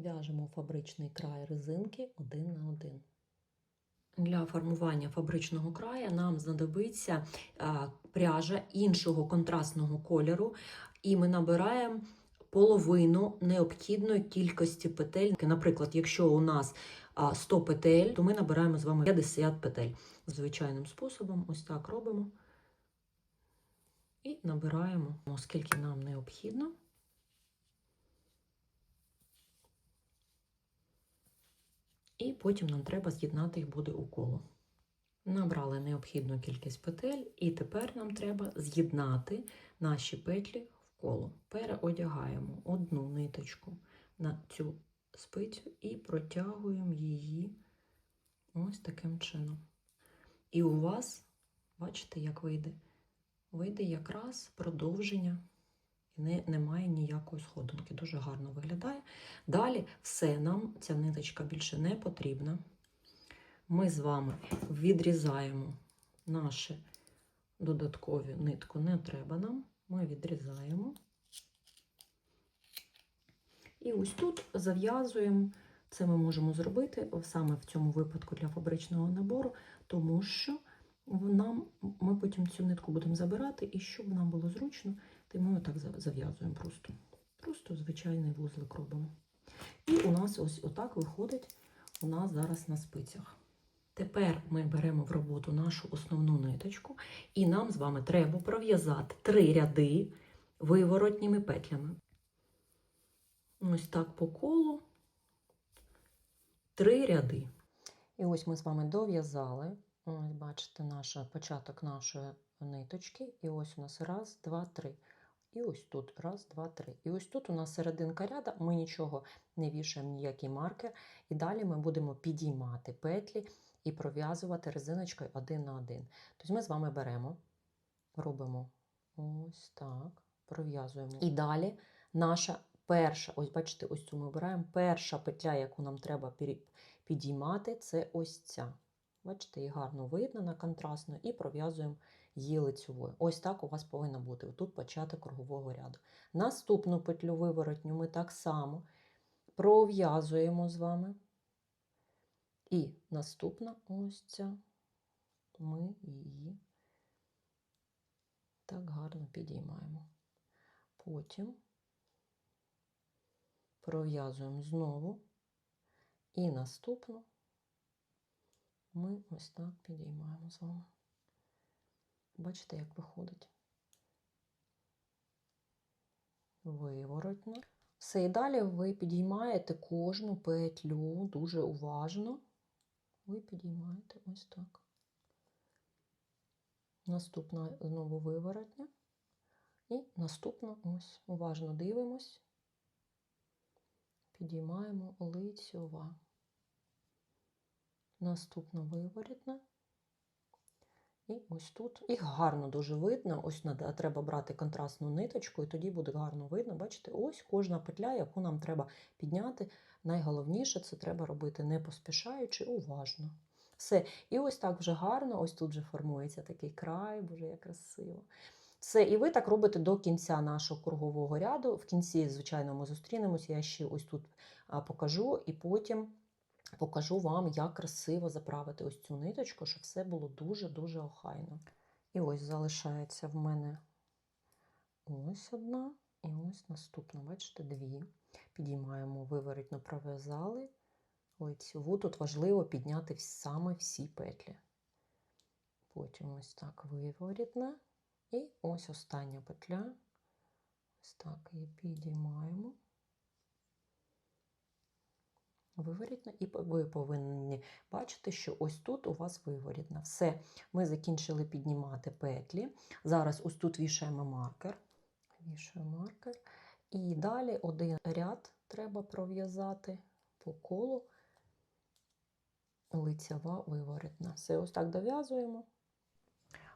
В'яжемо фабричний край резинки один на один. Для формування фабричного краю нам знадобиться пряжа іншого контрастного кольору, і ми набираємо половину необхідної кількості петель. Наприклад, якщо у нас 100 петель, то ми набираємо з вами 50 петель. Звичайним способом, ось так робимо. І набираємо, скільки нам необхідно. І потім нам треба з'єднати їх буде у коло. Набрали необхідну кількість петель, і тепер нам треба з'єднати наші петлі в коло. Переодягаємо одну ниточку на цю спицю і протягуємо її ось таким чином. І у вас, бачите, як вийде? Вийде якраз продовження, не, немає ніякої сходинки. Дуже гарно виглядає. Далі все, нам ця ниточка більше не потрібна. Ми з вами відрізаємо наші додаткові нитку, не треба нам. Ми відрізаємо. І ось тут зав'язуємо. Це ми можемо зробити саме в цьому випадку для фабричного набору, тому що нам, ми потім цю нитку будемо забирати, і щоб нам було зручно, то ми отак зав'язуємо просто. Просто звичайний вузлик робимо. І у нас ось отак виходить у нас зараз на спицях. Тепер ми беремо в роботу нашу основну ниточку, і нам з вами треба пров'язати три ряди виворотніми петлями. Ось так по колу три ряди. І ось ми з вами дов'язали. Ось бачите, наш початок нашої ниточки. І ось у нас раз, два, три. І ось тут раз, два, три. І ось тут у нас серединка ряда, ми нічого не вішаємо, ніякий маркер. І далі ми будемо підіймати петлі і пров'язувати резиночкою один на один. Тобто ми з вами беремо, робимо ось так, пров'язуємо. І далі наша перша, ось бачите, ось цю ми обираємо. Перша петля, яку нам треба підіймати, це ось ця. Бачите, її гарно видно на контрастно, і пров'язуємо її лицьовою. Ось так у вас повинно бути. Тут початок кругового ряду. Наступну петлю виворотню ми так само пров'язуємо з вами. І наступна ось ця, ми її так гарно підіймаємо. Потім пров'язуємо знову і наступну ми ось так підіймаємо з вами. Бачите, як виходить. Виворотно. Все, і далі ви підіймаєте кожну петлю дуже уважно. Ви підіймаєте ось так. Наступна знову виворотня. І наступна ось уважно дивимось. Підіймаємо лицьова. Наступна виворітна. І ось тут. Їх гарно дуже видно. Ось треба брати контрастну ниточку, і тоді буде гарно видно. Бачите, ось кожна петля, яку нам треба підняти. Найголовніше це треба робити не поспішаючи, уважно. Все. І ось так вже гарно, ось тут вже формується такий край, боже, як красиво. Все, і ви так робите до кінця нашого кругового ряду. В кінці, звичайно, ми зустрінемося. Я ще ось тут покажу, і потім покажу вам, як красиво заправити ось цю ниточку, щоб все було дуже-дуже охайно. І ось залишається в мене ось одна, і ось наступна, бачите, дві. Підіймаємо, виворітно пров'язали лицьову. Тут важливо підняти саме всі петлі. Потім ось так виворітна. І ось остання петля. Ось так її підіймаємо. Виворітна, і ви повинні бачити, що ось тут у вас виворітна. Все, ми закінчили піднімати петлі. Зараз ось тут вішаємо маркер. Вішаємо маркер. І далі один ряд треба пров'язати по колу лицява виворітна. Все, ось так дов'язуємо.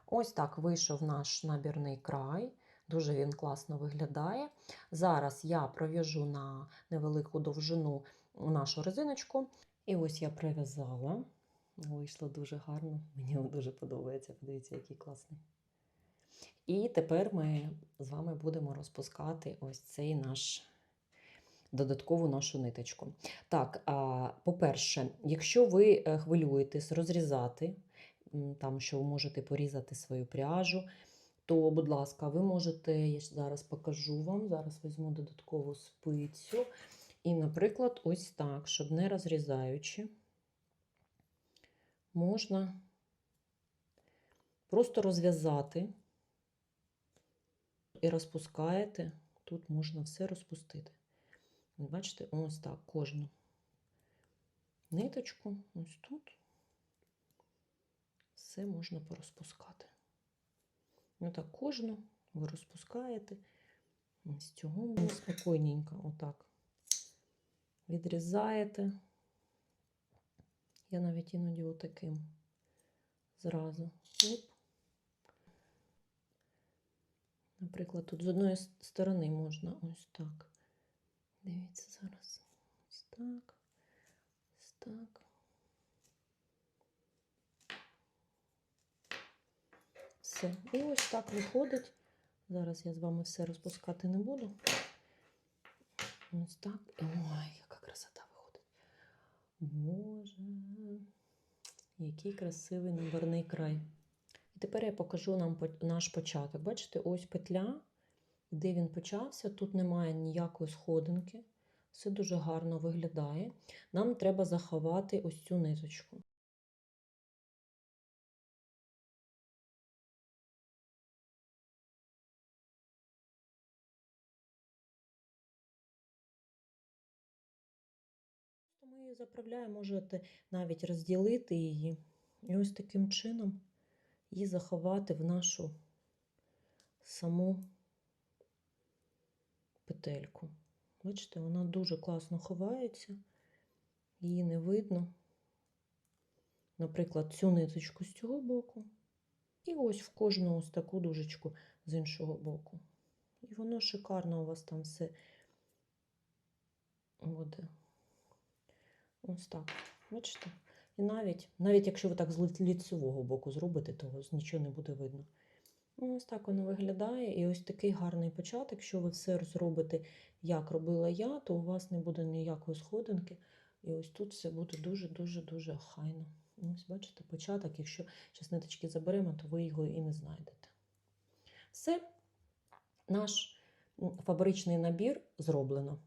Ось так вийшов наш набірний край. Дуже він класно виглядає. Зараз я пров'яжу на невелику довжину нашу резиночку. І ось я прив'язала. Вийшло дуже гарно. Мені дуже подобається. Подивіться, який класний. І тепер ми з вами будемо розпускати ось цей наш додаткову нашу ниточку. Так, по-перше, якщо ви е, хвилюєтесь розрізати, там, що ви можете порізати свою пряжу, то, будь ласка, ви можете, я зараз покажу вам, зараз візьму додаткову спицю. І, наприклад, ось так, щоб не розрізаючи, можна просто розв'язати і розпускаєте. Тут можна все розпустити. Бачите, ось так кожну ниточку, ось тут. Все можна порозпускати. Отак кожну ви розпускаєте. З цього спокійненько, отак. Відрізаєте. Я навіть іноді отаким зразу. Оп. Наприклад, тут з одної сторони можна ось так. Дивіться зараз. Ось так. Ось так. Все. І ось так виходить. Зараз я з вами все розпускати не буду. Ось так. Ой. Боже, який красивий наборний край. І тепер я покажу нам наш початок. Бачите, ось петля, де він почався. Тут немає ніякої сходинки. Все дуже гарно виглядає. Нам треба заховати ось цю ниточку. Її можете навіть розділити її і ось таким чином її заховати в нашу саму петельку. Бачите, вона дуже класно ховається, її не видно. Наприклад, цю ниточку з цього боку, і ось в кожну ось таку дужечку з іншого боку. І воно шикарно у вас там все буде. Ось так. Бачите? І навіть, навіть якщо ви так з лицевого боку зробите, то нічого не буде видно. Ну, ось так воно виглядає. І ось такий гарний початок. Якщо ви все зробите, як робила я, то у вас не буде ніякої сходинки. І ось тут все буде дуже-дуже-дуже хайно. Ось бачите, початок. Якщо зараз ниточки заберемо, то ви його і не знайдете. Все, наш фабричний набір зроблено.